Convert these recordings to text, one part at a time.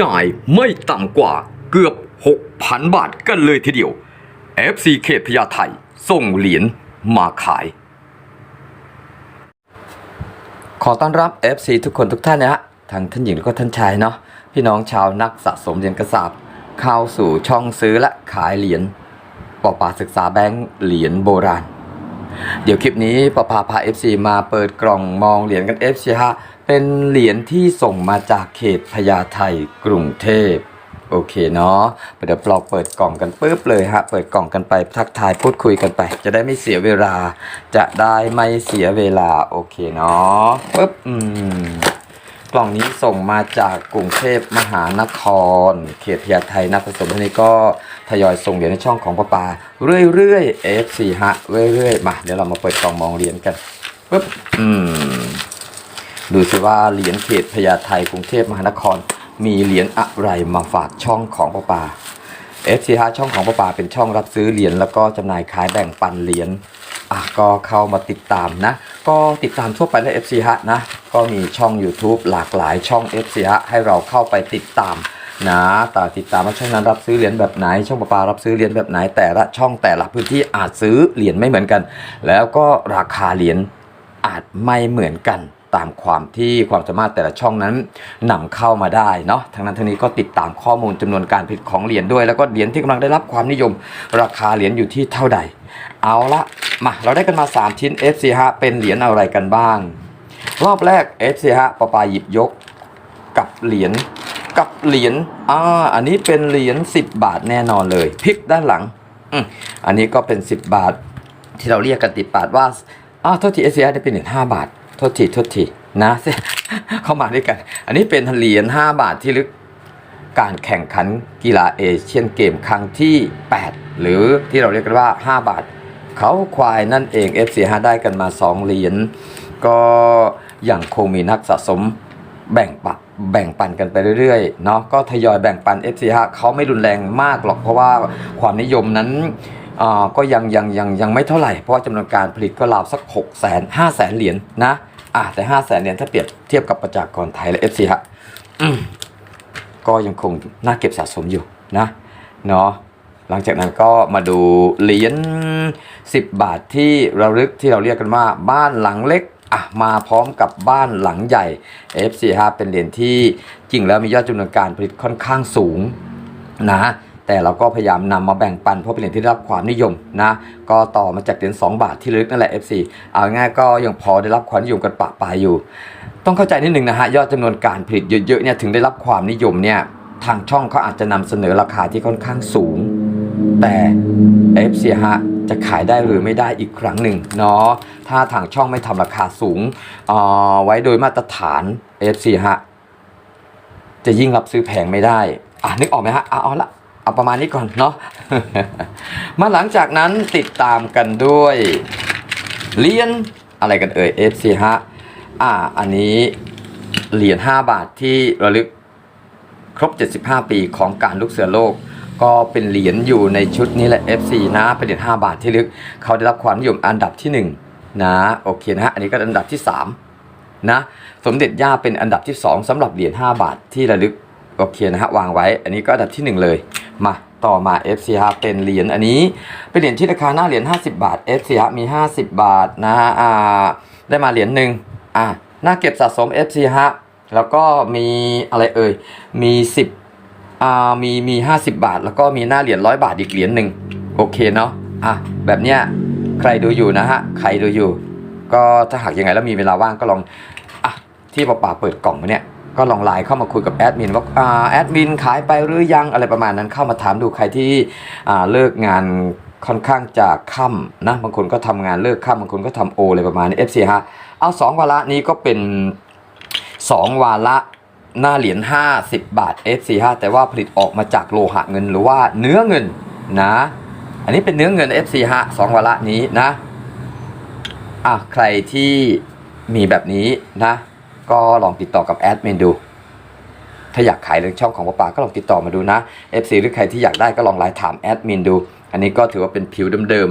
จ่ายไม่ต่ำกว่าเกือบ 6,000 บาทกันเลยทีเดียว FC เขตพญาไทส่งเหรียญมาขาย ขอต้อนรับ FC ทุกคนทุกท่านนะฮะทั้งท่านหญิงและก็ท่านชายเนาะพี่น้องชาวนักสะสมเหรียญกระสาบเข้าสู่ช่องซื้อและขายเหรียญปอปาศึกษาแบงค์เหรียญโบราณ เดี๋ยวคลิปนี้ปอพาพา FC มาเปิดกล่องมองเหรียญกัน FC ฮะ เป็นเหรียญที่ส่งมาจากเขตพญาไทกรุงเทพโอเคเนาะเดี๋ยวเราเปิดกล่องกันปุ๊บเลยฮะ เปิดกล่องกันไปทักทายพูดคุยกันไป จะได้ไม่เสียเวลา จะได้ไม่เสียเวลา โอเคเนาะปุ๊บอืมกล่องนี้ส่งมาจากกรุงเทพมหานคร เขตพญาไทนักผสมท่านนี้ก็ทยอยส่งเหรียญในช่องของป้าปาเรื่อยๆ F4 ฮะเรื่อยๆมาเดี๋ยวเรามาเปิดกล่องมองเหรียญกันปุ๊บอืม ดูสิว่าเหรียญเขตพญาไทกรุงเทพมหานคร มีเหรียญอะไรมาฝากช่องของป้าปา FC ฮะช่องของป้าปาเป็นช่องรับซื้อเหรียญแล้วก็จำหน่ายขายแบ่งปันเหรียญอะก็เข้ามาติดตามนะ ก็ติดตามทั่วไปใน FC ฮะนะ ก็มีช่อง YouTube หลากหลายช่อง FC ฮะให้เราเข้าไปติดตามนะแต่ติดตามว่าช่องนั้นรับซื้อเหรียญแบบไหน ช่องป้าปารับซื้อเหรียญแบบไหน แต่ละช่องแต่ละพื้นที่อาจซื้อเหรียญไม่เหมือนกัน แล้วก็ราคาเหรียญอาจไม่เหมือนกัน ตามความที่ความสามารถแต่ละช่องนั้นนำเข้ามาได้เนาะทั้งนั้นทั้งนี้ก็ติดตามข้อมูลจำนวนการผลิตของเหรียญด้วย แล้วก็เหรียญที่กำลังได้รับความนิยม ราคาเหรียญอยู่ที่เท่าใด เอาละมาเราได้กันมา 3 ชิ้น FC ฮะเป็นเหรียญอะไรกันบ้าง รอบแรก FC ฮะปปาหยิบยกกับเหรียญกับเหรียญอ่าอันนี้เป็นเหรียญ10 บาทแน่นอนเลยพลิกด้านหลังอืมอันนี้ก็เป็น 10 บาท ที่เราเรียกกันติดปากว่าอ้าวโทษทีเอเซียได้เป็นเหรียญ5บาท โทษทีโทษทีนะเข้ามาด้วยกัน อันนี้เป็นเหรียญ5บาทที่ลึกการแข่งขันกีฬาเอเชียนเกมครั้งที่ 8 หรือที่เราเรียกกันว่า 5 บาท เขาควายนั่นเอง FC5 ได้กันมา 2 เหรียญก็ยังคงมีนักสะสมแบ่งปะแบ่งปันกันไปเรื่อยๆเนาะก็ทยอยแบ่งปัน FC5 เขาไม่รุนแรงมากหรอกเพราะว่าความนิยมนั้น ก็ยังยังยังยังไม่เท่าไหร่ เพราะว่าจำนวนการผลิตก็ราวสัก6 0 0 0 0 5 0 0แสนเหรียญนะอ่าแต่ 5 0 0แสนเหรียญถ้าเปรียบเทียบกับประชากรไทยและ FC ฮะอืมก็ยังคงน่าเก็บสะสมอยู่นะเนาะหลังจากนั้นก็มาดูเหรียญ10 บาทที่เราลึกที่เราเรียกกันว่าบ้านหลังเล็กอะมาพร้อมกับบ้านหลังใหญ่ FC ฮะเป็นเหรียญที่จริงแล้วมียอดจำนวนการผลิตค่อนข้างสูงนะ แต่เราก็พยายามนำมาแบ่งปันเพราะเป็นเหรียญที่ได้รับความนิยมนะก็ต่อมาจากเหรียญ2บาทที่ลึกนั่นแหละ FC เอาง่ายก็ยังพอได้รับความนิยมกันปะปายอยู่ ต้องเข้าใจนิดหนึ่งนะฮะยอดจำนวนการผลิตเยอะๆเนี่ยถึงได้รับความนิยมเนี่ยทางช่องเขาอาจจะนำเสนอราคาที่ค่อนข้างสูง แต่ FC ฮะจะขายได้หรือไม่ได้อีกครั้งหนึ่งเนาะถ้าทางช่องไม่ทำราคาสูงออไว้โดยมาตรฐาน FC ฮะจะยิ่งรับซื้อแพงไม่ได้ อะนึกออกไหมฮะเอาละ เอาประมาณนี้ก่อนเนาะมาหลังจากนั้นติดตามกันด้วยเหรียญอะไรกันเอ่ย FC ฮะอ่าอันนี้เหรียญ5บาทที่ระลึกครบ 75 ปีของการลูกเสือโลก ก็เป็นเหรียญอยู่ในชุดนี้แหละ FC นะเป็นเหรียญ5บาทที่ลึก เขาได้รับความนิยมอันดับที่ 1 นะโอเคนะฮะอันนี้ก็อันดับที่ 3 นะ สมเด็จย่าเป็นอันดับที่ 2สำหรับเหรียญ5บาทที่ระลึก โอเคนะฮะวางไว้ อันนี้ก็อันดับที่ 1 เลยมาต่อมา FC ฮะเป็นเหรียญอันนี้เป็นเหรียญที่ราคาหน้าเหรียญ50 บาท FC ฮะมี 50 บาทนะฮะอ่าได้มาเหรียญหนึ่งอ่าหน้าเก็บสะสม FC ฮะแล้วก็มีอะไรเอ่ยมี 10อ่ามีมี 50 บาท แล้วก็มีหน้าเหรียญร้อยบาทอีกเหรียญหนึ่งโอเคเนาะอะแบบเนี้ยใครดูอยู่นะฮะใครดูอยู่ ก็ถ้าหากยังไงแล้วมีเวลาว่างก็ลองอะที่ป่าเปิดกล่องมาเนี่ย ก็ลองไลน์เข้ามาคุยกับแอดมินว่าแอดมินขายไปหรือยังอะไรประมาณนั้นเข้ามาถามดูใครที่เลิกงานค่อนข้างจะค่ำนะบางคนก็ทำงานเลิกค่ำบางคนก็ทำโออะไรประมาณนี้ FC ฮะเอาสองวาระนี้ก็เป็นสองวาระหน้าเหรียญ50 บาท FC ฮะแต่ว่าผลิตออกมาจากโลหะเงินหรือว่าเนื้อเงินนะ อันนี้เป็นเนื้อเงิน FC ฮะสองวาระนี้นะอะใครที่มีแบบนี้นะ ก็ลองติดต่อกับแอดมินดู ถ้าอยากขายเรื่องช่องของป้าป๋าก็ลองติดต่อมาดูนะ FC หรือใครที่อยากได้ก็ลองไลน์ถามแอดมินดู อันนี้ก็ถือว่าเป็นผิวเดิม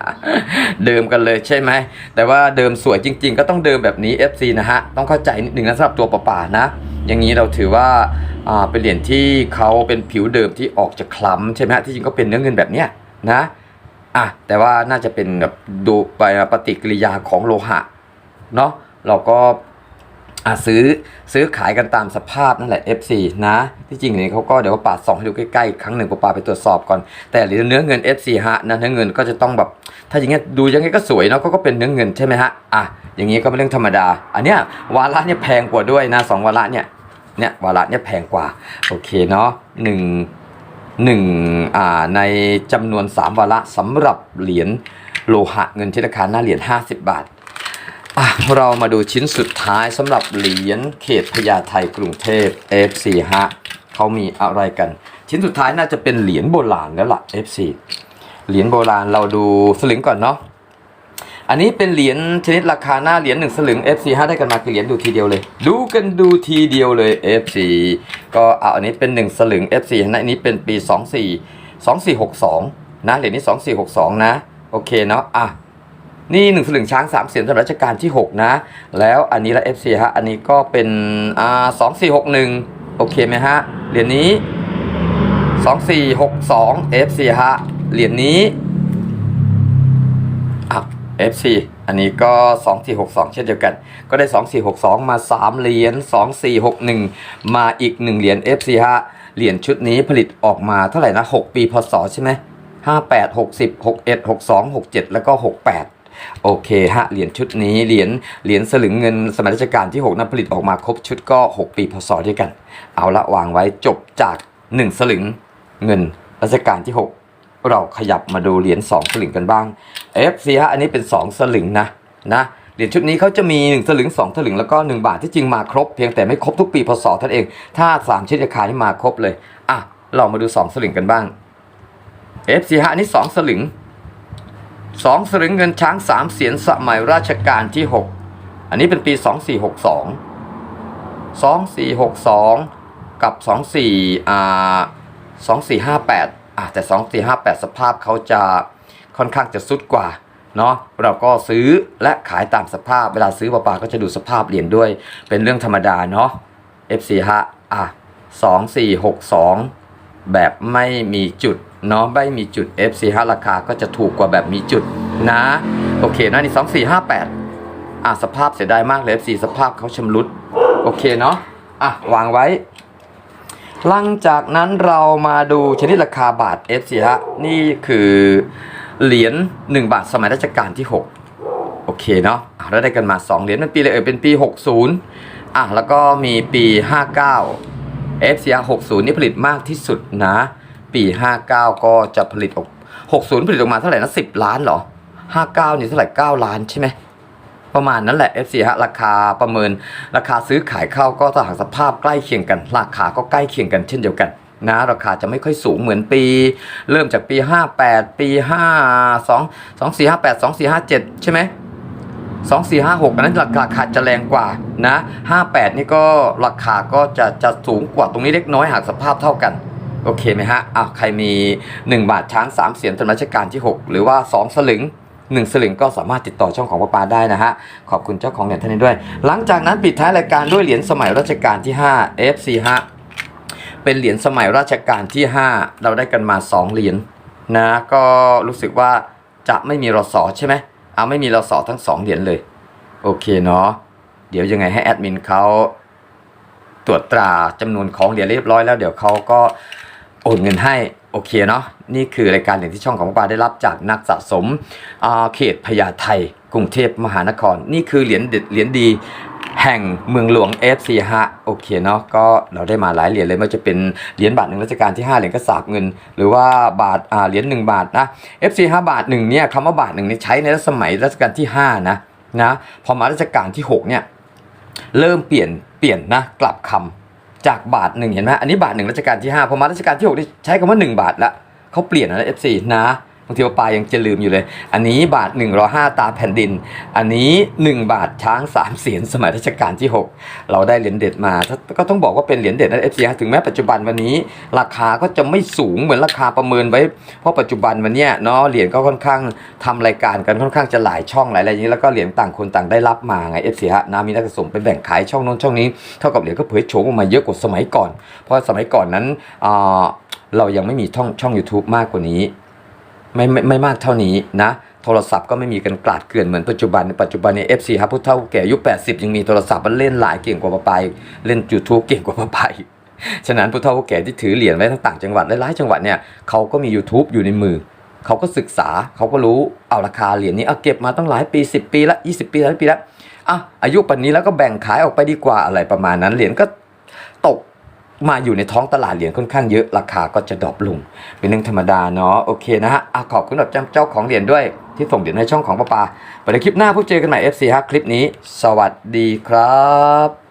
ๆ เดิมกันเลยใช่ไหม แต่ว่าเดิมสวยจริง ๆ ก็ต้องเดิมแบบนี้ FC นะฮะ ต้องเข้าใจนิดนึงนะสำหรับตัวป้าป๋านะ อย่างนี้เราถือว่าเป็นเหรียญที่เขาเป็นผิวเดิมที่ออกจะคล้ำใช่ไหมฮะ ที่จริงก็เป็นเนื้อเงินแบบเนี้ยนะอะแต่ว่าน่าจะเป็นแบบดูไปปฏิกิริยาของโลหะเนาะเราก็ อะซื้อซื้อขายกันตามสภาพนั่นแหละ F4 นะ ที่จริงเนี่ยเขาก็เดี๋ยวปาดส่องให้ดูใกล้ๆ ครั้งหนึ่งปาไปตรวจสอบก่อน แต่เหรียญเนื้อเงิน F4 ฮะนะเนื้อเงินก็จะต้องแบบ ถ้าอย่างเงี้ยดูยังไงก็สวยเนาะก็ก็เป็นเนื้อเงินใช่ไหมฮะอะอย่างงี้ก็เป็นเรื่องธรรมดา อันเนี้ยวาระเนี่ยแพงกว่าด้วยนะสองวาระเนี่ยเนี่ยวาระเนี่ยแพงกว่าโอเคเนาะหนึ่งหนึ่งอ่าในจำนวน 3 วาระสำหรับเหรียญโลหะเงินที่ราคาหน้าเหรียญ50 บาท อะเรามาดูชิ้นสุดท้ายสำหรับเหรียญเขตพญาไทกรุงเทพ F4 ฮะเขามีอะไรกัน ชิ้นสุดท้ายน่าจะเป็นเหรียญโบราณแล้วล่ะ F4 เหรียญโบราณเราดูสลึงก่อนเนาะอันนี้เป็นเหรียญชนิดราคาหน้าเหรียญหนึ่งสลึง FC 5ได้กันมากี่เหรียญดูทีเดียวเลย ดูกันดูทีเดียวเลย FC ก็เอาอันนี้เป็นหนึ่งสลึง FC นะอันนี้เป็นปี 24 2462 นะเหรียญนี้ 2462 นะ โอเคเนาะอะ นี่หนึ่งสลึงช้างสามเสียนสำหรับรัชกาลที่ 6 นะ แล้วอันนี้ละ FC ฮะ อันนี้ก็เป็นอ่า2461โอเคไหมฮะ เหรียญนี้2462 FC ฮะ เหรียญนี้อะ FC อันนี้ก็ 2462 เช่นเดียวกัน ก็ได้ 2462 มา 3 เหรียญ 2461 มาอีก 1 เหรียญ FC ฮะ เหรียญชุดนี้ผลิตออกมาเท่าไหร่นะ 6 ปีพศใช่ไหม58 60 61 62 67 แล้วก็ 68 โอเคฮะเหรียญชุดนี้เหรียญเหรียญสลึงเงินสมัยรัชกาลที่6นะผลิตออกมาครบชุดก็ 6 ปีพศด้วยกัน เอาละวางไว้จบจาก 1 สลึงเงินรัชกาลที่ 6 เราขยับมาดูเหรียญ2สลึงกันบ้าง FC ฮะอันนี้เป็น 2 สลึงนะนะเหรียญชุดนี้เขาจะมี 1 สลึง 2 สลึงแล้วก็ 1 บาทที่จริงมาครบเพียงแต่ไม่ครบทุกปีพศท่านเอง ถ้า 3 ชิ้นราคานี่มาครบเลยอะเรามาดู 2 สลึงกันบ้าง FC ฮะอันนี้ 2 สลึง 2สลึงเงินช้าง3เสียนสมัยราชการที่ 6 อันนี้เป็นปี 2462 2462 กับ 24อ่า2458อะแต่ 2458 สภาพเขาจะค่อนข้างจะสุดกว่าเนาะเราก็ซื้อและขายตามสภาพเวลาซื้อปลาปาก็จะดูสภาพเหรียญด้วย เป็นเรื่องธรรมดาเนาะ FC ฮะอะ2462 แบบไม่มีจุด เนาะไม่มีจุด FC ฮะราคาก็จะถูกกว่าแบบมีจุดนะ โอเคนะนี่2458อะสภาพเสียดายมากเลย FC สภาพเขาชำรุด โอเคเนาะอะวางไว้ หลังจากนั้นเรามาดูชนิดราคาบาท FC ฮะนี่คือเหรียญ1 บาทสมัยรัชกาลที่ 6 โอเคเนาะเราได้กันมา 2 เหรียญเป็นปีเลยเออเป็นปี 60 อะแล้วก็มีปี 59 FC ฮะ60 นี่ผลิตมากที่สุดนะ ปี 59 ก็จะผลิตออก60 ผลิตออกมาเท่าไหร่นะ10 ล้านเหรอ 59 นี่เท่าไหร่ 9 ล้านใช่ไหมประมาณนั้นแหละ FC ฮะราคาประเมินราคาซื้อขายเข้าก็ถ้าหากสภาพใกล้เคียงกัน ราคาก็ใกล้เคียงกันเช่นเดียวกันนะราคาจะไม่ค่อยสูงเหมือนปี เริ่มจากปี 58 ปี 52 2458 2457 ใช่ไหม2456อันนั้นราคาราคาจะแรงกว่านะ58นี่ก็ราคาก็จะจะสูงกว่าตรงนี้เล็กน้อยหากสภาพเท่ากัน โอเคไหมฮะอ้าวใครมี 1 บาทช้าง 3 เสียนตอนรัชกาลที่ 6 หรือว่า 2 สลึง1สลึงก็สามารถติดต่อช่องของป้าปาได้นะฮะ ขอบคุณเจ้าของเหรียญท่านนี้ด้วย หลังจากนั้นปิดท้ายรายการด้วยเหรียญสมัยรัชกาลที่ 5 FC ฮะเป็นเหรียญสมัยราชการที่ 5 เราได้กันมา 2 เหรียญนะก็รู้สึกว่าจะไม่มีรสอใช่ไหมเอาไม่มีรสอทั้ง 2 เหรียญเลย โอเคเนาะเดี๋ยวยังไงให้แอดมินเขาตรวจตราจำนวนของเหรียญเรียบร้อยแล้วเดี๋ยวเขาก็ โอนเงินให้โอเคเนาะนี่คือรายการเหรียญที่ช่องของป้าได้รับจากนักสะสมเขตพญาไทกรุงเทพมหานคร นี่คือเหรียญเด็ดเหรียญดีแห่งเมืองหลวง FC ฮะโอเคเนาะก็เราได้มาหลายเหรียญเลยไม่ว่าจะเป็นเหรียญบาทหนึ่งรัชกาลที่5เหรียญกระสาบเงิน หรือว่าบาทอ่าเหรียญ1บาทนะ FC 5บาทหนึ่งเนี่ยคำว่าบาทหนึ่งนี่ใช้ในรัชสมัยรัชกาลที่5นะนะพอมารัชกาลที่6เนี่ยเริ่มเปลี่ยนเปลี่ยนนะกลับคำ จากบาทหนึ่งเห็นไหมอันนี้บาทหนึ่งรัชกาลที่5พอมารัชกาลที่6นี่ใช้คำว่า 1 บาทละเขาเปลี่ยนนะ FC นะ บางทีปลายังจะลืมอยู่เลย อันนี้บาท1รอ5ตาแผ่นดิน อันนี้ 1 บาทช้างสามเสียนสมัยรัชกาลที่ 6 เราได้เหรียญเด็ดมา ก็ต้องบอกว่าเป็นเหรียญเด็ดนะเอฟซีถึงแม้ปัจจุบันวันนี้ ราคาก็จะไม่สูงเหมือนราคาประเมินไว้ เพราะปัจจุบันวันเนี้ยเนาะเหรียญก็ค่อนข้างทำรายการกันค่อนข้างจะหลายช่องหลายอะไรอย่างนี้แล้วก็เหรียญต่างคนต่างได้รับมาไงเอฟซีฮะนะมีนักสะสมไปแบ่งขายช่องโน้นช่องนี้เท่ากับเหรียญก็เผยโฉมออกมาเยอะกว่าสมัยก่อน เพราะสมัยก่อนนั้นเรายังไม่มีช่องช่อง YouTube มากกว่านี้ ไม่ไม่ไม่มากเท่านี้นะโทรศัพท์ก็ไม่มีกันกลาดเกลื่อนเหมือนปัจจุบันปัจจุบันเนี่ยเอฟซีครับผู้เฒ่าแก่อายุ80 ยังมีโทรศัพท์มันเล่นหลายเก่งกว่าป้าไป เล่น YouTube เก่งกว่าป้าไปฉะนั้นผู้เฒ่าผู้แก่ที่ถือเหรียญไว้ทั้งต่างจังหวัดหลายๆจังหวัดเนี่ยเขาก็มี YouTube อยู่ในมือ เขาก็ศึกษาเขาก็รู้เอาราคาเหรียญนี้เอาเก็บมาตั้งหลายปี 10 ปีละ20 ปี30ปีละอะอายุปันนี้แล้วก็แบ่งขายออกไปดีกว่าอะไรประมาณนั้นเหรียญก็ตก มาอยู่ในท้องตลาดเหรียญค่อนข้างเยอะราคาก็จะดรอปลง เป็นเรื่องธรรมดาเนาะโอเคนะฮะอะขอบคุณกับเจ้าของเหรียญด้วย ที่ส่งเหรียญให้ช่องของป้าปาไปในคลิปหน้าพบเจอกันใหม่ FC ฮะคลิปนี้ สวัสดีครับ